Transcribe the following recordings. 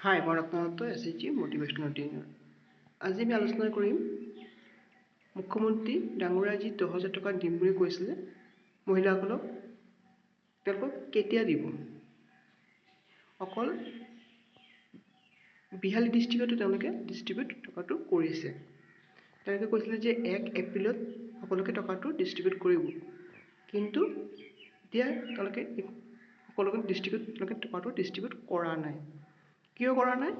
হাই মই Ratnadutta S H G motivational trainer আজি আমি আলোচনা কৰিম মুখ্যমন্ত্ৰী ডাঙৰীয়াই যি দহ হাজাৰ টকা দিম বুলি কৈছিলে মহিলাসকলক তেওঁলোকক কেতিয়া দিব? অকল বিহালী ডিষ্ট্ৰিক্টতে তেওঁলোকে ডিষ্ট্ৰিবিউট টকাটো কৰিছে। তেওঁলোকে কৈছিলে যে এক এপ্ৰিলত সকলোকে টকাটো ডিষ্ট্ৰিবিউট কৰিব। কিন্তু এতিয়া তেওঁলোকে সকলোকে ডিষ্ট্ৰিবিউট তেওঁলোকে টকাটো ডিষ্ট্ৰিবিউট কৰা নাই। কিয় কৰা নাই?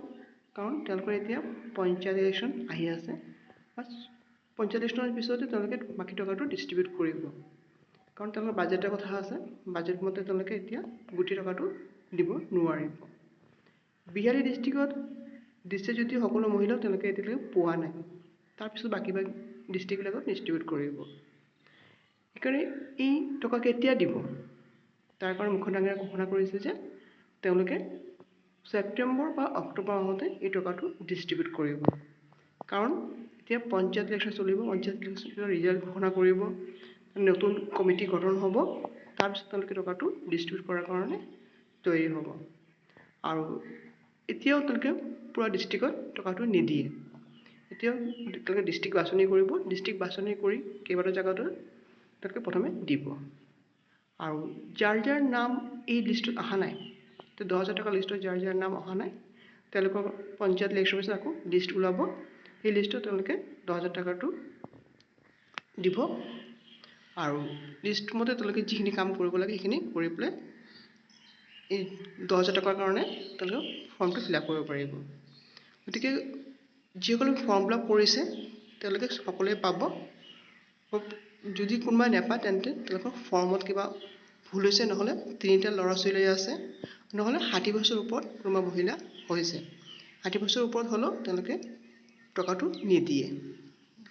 কাৰণ তেওঁলোকৰ এতিয়া পঞ্চায়ত ইলেকশ্যন আহি আছে। পঞ্চায়ত ইলেকশ্যনৰ পিছতে তেওঁলোকে বাকী টকাটো ডিষ্ট্ৰিবিউট কৰিব। কাৰণ তেওঁলোকৰ বাজেটৰ কথা আছে। বাজেট মতে তেওঁলোকে এতিয়া গোটেই টকাটো দিব নোৱাৰিব। বিহালী ডিষ্ট্ৰিক্টত দিছে যদিও সকলো মহিলাক তেওঁলোকে এতিয়ালৈকে পোৱা নাই তাৰপিছত বাকী বাকী ডিষ্ট্ৰিক্টবিলাকত ডিষ্ট্ৰিবিউট কৰিব। সেইকাৰণে এই টকা কেতিয়া দিব? তাৰ কাৰণে মুখ্য ডাঙৰীয়াই ঘোষণা কৰিছে যে তেওঁলোকে ছেপ্টেম্বৰ বা অক্টোবৰ মাহতে এই টকাটো ডিষ্ট্ৰিবিউট কৰিব। কাৰণ এতিয়া পঞ্চায়ত ইলেকশ্যন চলিব পঞ্চায়ত ইলেকশ্যনৰ ৰিজাল্ট ঘোষণা কৰিব নতুন কমিটি গঠন হ'ব তাৰপিছত তেওঁলোকে টকাটো ডিষ্ট্ৰিবিউট কৰাৰ কাৰণে তৈয়াৰী হ'ব। আৰু এতিয়াও তেওঁলোকে পূৰা ডিষ্ট্ৰিক্টত টকাটো নিদিয়ে। এতিয়াও তেওঁলোকে ডিষ্ট্ৰিক্ট বাছনি কৰিব ডিষ্ট্ৰিক্ট বাছনি কৰি কেইবাটাও জেগাতো তেওঁলোকে প্ৰথমে দিব। আৰু যাৰ যাৰ নাম এই লিষ্টত অহা নাই তো দহ হাজাৰ টকা লিষ্টত যাৰ যাৰ নাম অহা নাই তেওঁলোকৰ পঞ্চায়ত ইলেকশ্যন পিছত আকৌ লিষ্ট ওলাব সেই লিষ্টত তেওঁলোকে দহ হাজাৰ টকাটো দিব। আৰু লিষ্ট মতে তেওঁলোকে যিখিনি কাম কৰিব লাগে সেইখিনি কৰি পেলাই এই দহ হাজাৰ টকাৰ কাৰণে তেওঁলোকে ফৰ্মটো ফিল আপ কৰিব পাৰিব গতিকে যিসকলে ফৰ্ম ফিল আপ কৰিছে তেওঁলোকে সকলোৱে পাব। যদি কোনোবাই নাপায় তেন্তে তেওঁলোকৰ ফৰ্মত কিবা ভুল হৈছে নহ'লে তিনিটা ল'ৰা ছোৱালী আছে। নহ'লে ষাঠি বছৰ ওপৰত কোনোবা মহিলা হৈছে ষাঠি বছৰ ওপৰত হ'লেও তেওঁলোকে টকাটো নিদিয়ে।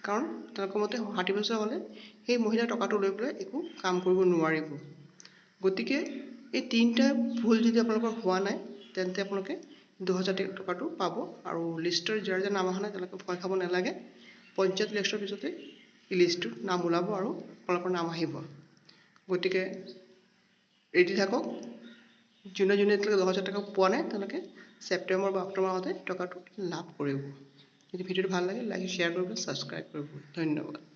কাৰণ তেওঁলোকৰ মতে ষাঠি বছৰ হ'লে সেই মহিলা টকাটো লৈ পেলাই একো কাম কৰিব নোৱাৰিব। গতিকে এই তিনিটা ভুল যদি আপোনালোকৰ হোৱা নাই তেন্তে আপোনালোকে দুহেজাৰ টকাটো পাব আৰু লিষ্টৰ যাৰ যাৰ নাম অহা নাই তেওঁলোকে ভয় খাব নালাগে। পঞ্চায়ত ইলেকশ্যনৰ পিছতে এই লিষ্টটোত নাম ওলাব আৰু আপোনালোকৰ নাম আহিব। গতিকে ৰেডি থাকক। যোনে যোনে এতিয়ালৈকে দহ হাজাৰ টকা পোৱা নাই তেওঁলোকে ছেপ্টেম্বৰ বা অক্টোবৰ মাহতে টকাটো লাভ কৰিব। যদি ভিডিঅ'টো ভাল লাগে লাইক শ্বেয়াৰ কৰিব ছাবস্ক্ৰাইব কৰিব। ধন্যবাদ।